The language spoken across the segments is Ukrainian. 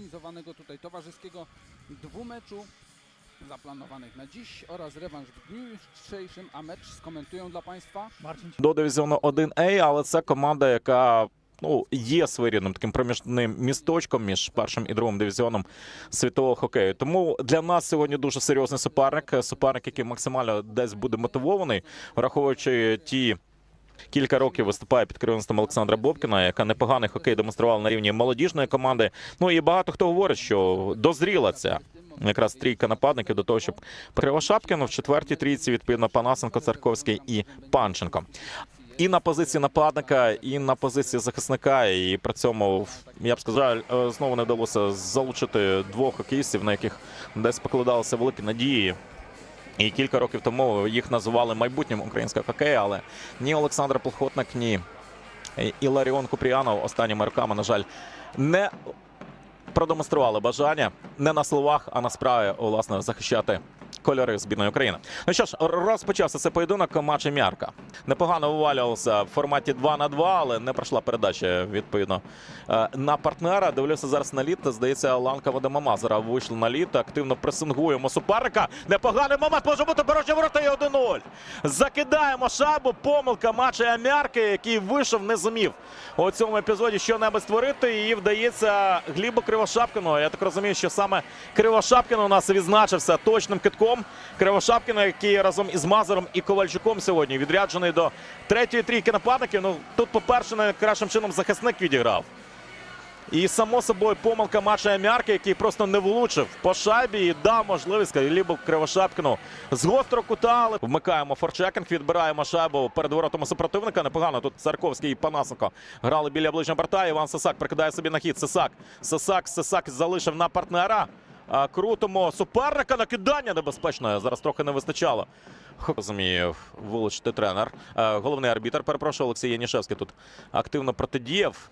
zorganizowanego tutaj towarzyskiego dwumeczu zaplanowanych na dziś oraz rewanż w dniu jutrzejszym, a mecz skomentują dla Państwa до дивізіону 1А, але це команда, яка ну, є своєрідним таким проміжним місточком між першим і другим дивізіоном світового хокею. Тому для нас сьогодні дуже серйозний суперник. Суперник, який максимально десь буде мотивований, враховуючи ті. Кілька років виступає під керівництвом Олександра Бобкіна, яка непоганий хокей демонструвала на рівні молодіжної команди. Ну і багато хто говорить, що дозріла ця якраз трійка нападників до того, щоб Кривошапкіну в четвертій трійці відповідно Панасенко, Царковський і Панченко. І на позиції нападника, і на позиції захисника. І при цьому я б сказав, е, знову не вдалося залучити двох хокеїстів, на яких десь покладалися великі надії. І кілька років тому їх називали майбутнім українського хокею, але ні Олександр Плохотник, ні Іларіон Купріанов останніми роками, на жаль, не продемонстрували бажання не на словах, а на справі власне захищати кольори збірної України. Ну що ж, розпочався цей поєдинок матчі Мярка. Непогано вивалювався в форматі 2 на 2, але не пройшла передача відповідно е, на партнера. Дивлюся зараз на лід. Здається, Ланка Вадима Мазера вийшла на лід. Активно пресингуємо суперника. Непоганий момент може бути порожні ворота і 1-0. Закидаємо шайбу. Помилка матча Мярки, який вийшов, не зумів у цьому епізоді що-небудь створити. І вдається Глібу Кривошапкину. Я так розумію, що саме Кривошапкін у нас відзначився точним китком. Кривошапкіна, який разом із Мазером і Ковальчуком сьогодні відряджений до третьої трійки нападників. Ну тут, по-перше, найкращим чином захисник відіграв. І само собою помилка матча Мярки, який просто не влучив по шайбі і дав можливість Лібу Кривошапкіну з гострого кута. Але вмикаємо форчекінг, відбираємо шайбу перед воротами супротивника. Непогано тут Царковський і Панасенко грали біля ближнього борта. Іван Сисак прикидає собі на хід. Сисак. Сисак, Сисак залишив на партнера. А, Крутимо суперника. Накидання небезпечне. Зараз трохи не вистачало. Розумію, вилучити тренер. Головний арбітр, перепрошую, Олексій Янішевський тут активно протидіяв.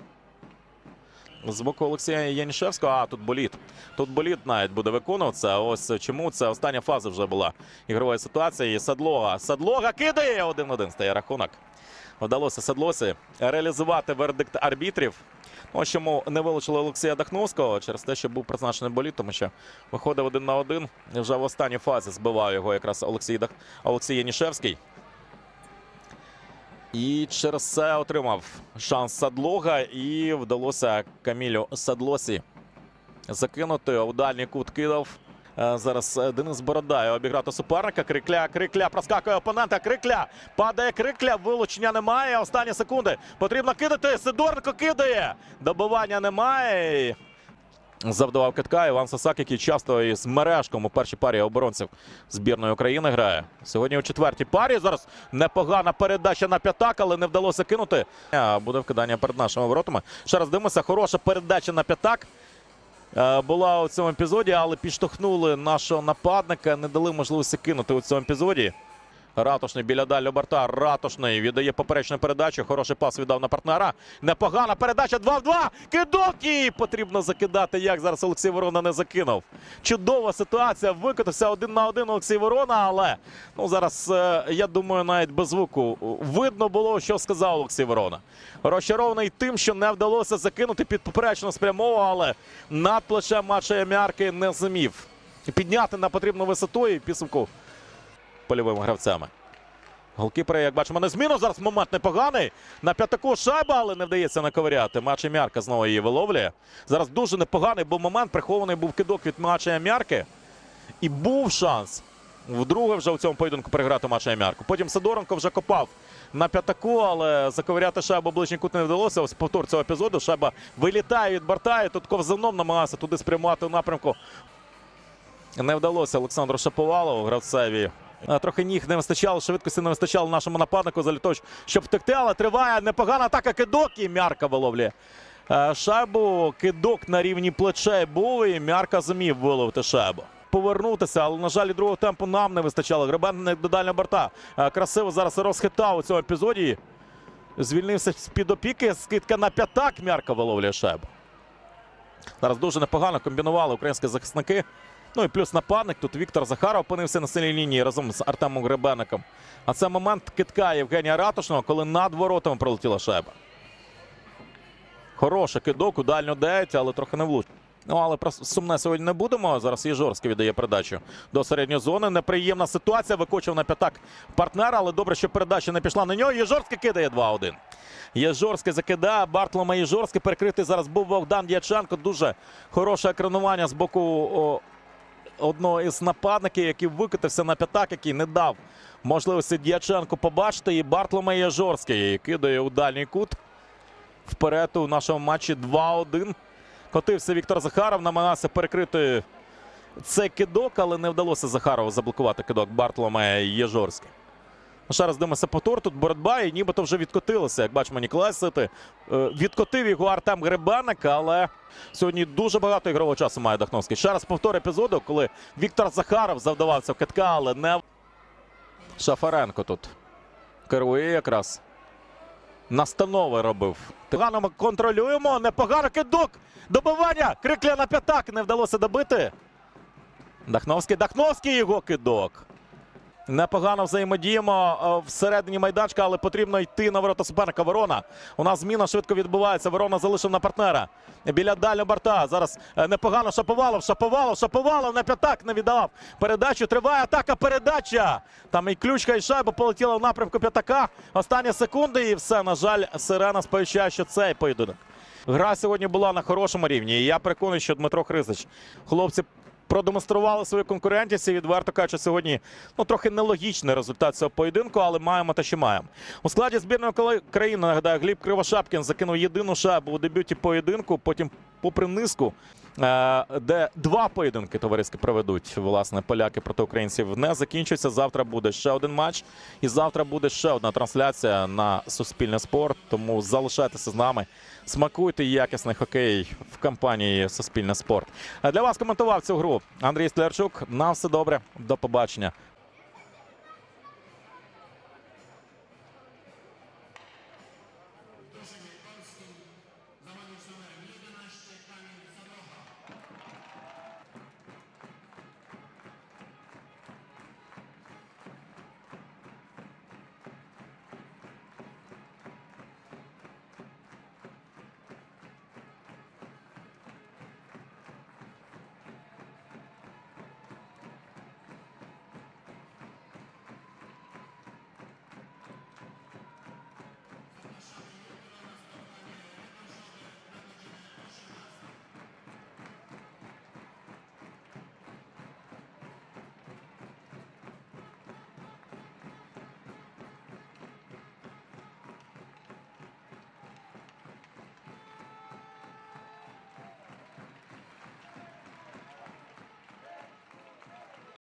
З боку Олексія Янішевського, а тут боліт. Тут боліт навіть буде виконуватися. Ось чому це остання фаза вже була ігрової ситуації. Садлога. Садлога кидає 1-1 стає рахунок. Вдалося Садлосі реалізувати вердикт арбітрів. Ось чому не вилучили Олексія Дахновського через те, що був призначений боліт, тому що виходив один на один. І вже в останній фазі збивав його якраз Олексій, Дах... Олексій Янішевський. І через це отримав шанс Садлога, і вдалося Камілю Садлосі закинути. У дальній кут кидав. Е, Зараз е, Денис Бородай обіграти суперника. Крикля, крикля, проскакує опонента. Крикля. Падає крикля. Вилучення немає. Останні секунди. Потрібно кидати. Сидоренко кидає. Добивання немає. Завдавав китка Іван Сосак, який часто із мережком у першій парі оборонців збірної України грає. Сьогодні у четвертій парі. Зараз непогана передача на п'ятак, але не вдалося кинути. Буде вкидання перед нашими воротами. Ще раз дивимося. Хороша передача на п'ятак. Е, Була у цьому епізоді, але підштовхнули нашого нападника, не дали можливості кинути у цьому епізоді. Ратушний біля дальнього борта. Ратушний віддає поперечну передачу. Хороший пас віддав на партнера. Непогана передача 2 в 2. Кидок і потрібно закидати. Як зараз Олексій Ворона не закинув. Чудова ситуація. Викотився один на один Олексій Ворона, але ну зараз е, я думаю, навіть без звуку видно було, що сказав Олексій Ворона. Розчарований тим, що не вдалося закинути під поперечну спрямову, але над плечем матча Мярки не зумів підняти на потрібну висоту і підсумку польовими гравцями. Голкіпери, як бачимо, не зміну. Зараз момент непоганий. На п'ятаку шайба, але не вдається наковиряти. Матчі Мярка знову її виловлює. Зараз дуже непоганий був момент. Прихований був кидок від матча Мярки. І був шанс вдруге вже у цьому поєдинку переграти матча Мярку. Потім Сидоренко вже копав на п'ятаку, але заковиряти шайбу ближній кут не вдалося. Ось повтор цього епізоду. Шайба вилітає від борта. І тут ковзаном намагався туди спрямувати в напрямку. Не вдалося Олександру Шаповалову, гравцеві. Е, Трохи ніг не вистачало, швидкості не вистачало нашому нападнику того, щоб втекти, але триває непогана атака кидок і м'ярка виловлює. Е, Шайбу кидок на рівні плечей був і м'ярка зумів виловити шайбу. Повернутися, але, на жаль, другого темпу нам не вистачало. Гребен до дальнього борта. Е, Красиво зараз розхитав у цьому епізоді. Звільнився з-під опіки. Скидка на п'ятак. М'ярка виловлює шайбу. Зараз дуже непогано комбінували українські захисники. Ну і плюс нападник. Тут Віктор Захаров опинився на сильній лінії разом з Артемом Гребенником. А це момент китка Євгенія Ратушного, коли над воротами пролетіла шайба. Хороший кидок у дальню 9, але трохи не влучив. Ну, але просто сумне сьогодні не будемо. Зараз Єжорський віддає передачу до середньої зони. Неприємна ситуація. Викочив на п'ятак партнера, але добре, що передача не пішла на нього. Єжорський кидає 2-1. Єжорський закидає. Бартлома Єжорський перекритий зараз був Богдан Дяченко. Дуже хороше екранування з боку одного із нападників, який викотився на п'ятак, який не дав можливості Дяченку побачити. І Бартломей Єжорський кидає у дальній кут. Вперед у нашому матчі 2-1. Котився Віктор Захаров, намагався перекрити цей кидок, але не вдалося Захарову заблокувати кидок Бартломея Єжорський. Ну, Ще раз дивимося повтор. Тут боротьба і нібито вже відкотилося. Як бачимо, Ніколай Сити. Е, Відкотив його Артем Гребенник, але сьогодні дуже багато ігрового часу має Дахновський. Ще раз повтор епізоду, коли Віктор Захаров завдавався в китка, але не Шафаренко тут керує якраз. Настанови робив. Погано ми контролюємо. Непогано кидок. Добивання. Крикля на п'ятак. Не вдалося добити. Дахновський. Дахновський його кидок. Непогано взаємодіємо е, всередині майданчика, але потрібно йти на ворота суперника. Ворона. У нас зміна швидко відбувається. Ворона залишив на партнера. Біля дальнього борта. Зараз е, непогано Шаповалов. Шаповалов. Шаповалов на п'ятак не віддав. Передачу. Триває атака. Передача. Там і ключка, і шайба полетіла в напрямку п'ятака. Останні секунди, і все. На жаль, сирена сповіщає, що цей поєдинок. Гра сьогодні була на хорошому рівні. І я переконаний, що Дмитро Хризич. Хлопці продемонстрували свою конкурентність і відверто кажучи, сьогодні ну трохи нелогічний результат цього поєдинку, але маємо те, що маємо. У складі збірної країни нагадаю, Гліб Кривошапкін закинув єдину шайбу у дебюті поєдинку. Потім, попри низку, де два поєдинки товариські проведуть власне поляки проти українців, не закінчується. Завтра буде ще один матч, і завтра буде ще одна трансляція на Суспільне спорт. Тому залишайтеся з нами. Смакуйте якісний хокей в компанії Суспільне спорт. Для вас коментував цю гру Андрій Стлярчук. На все добре. До побачення.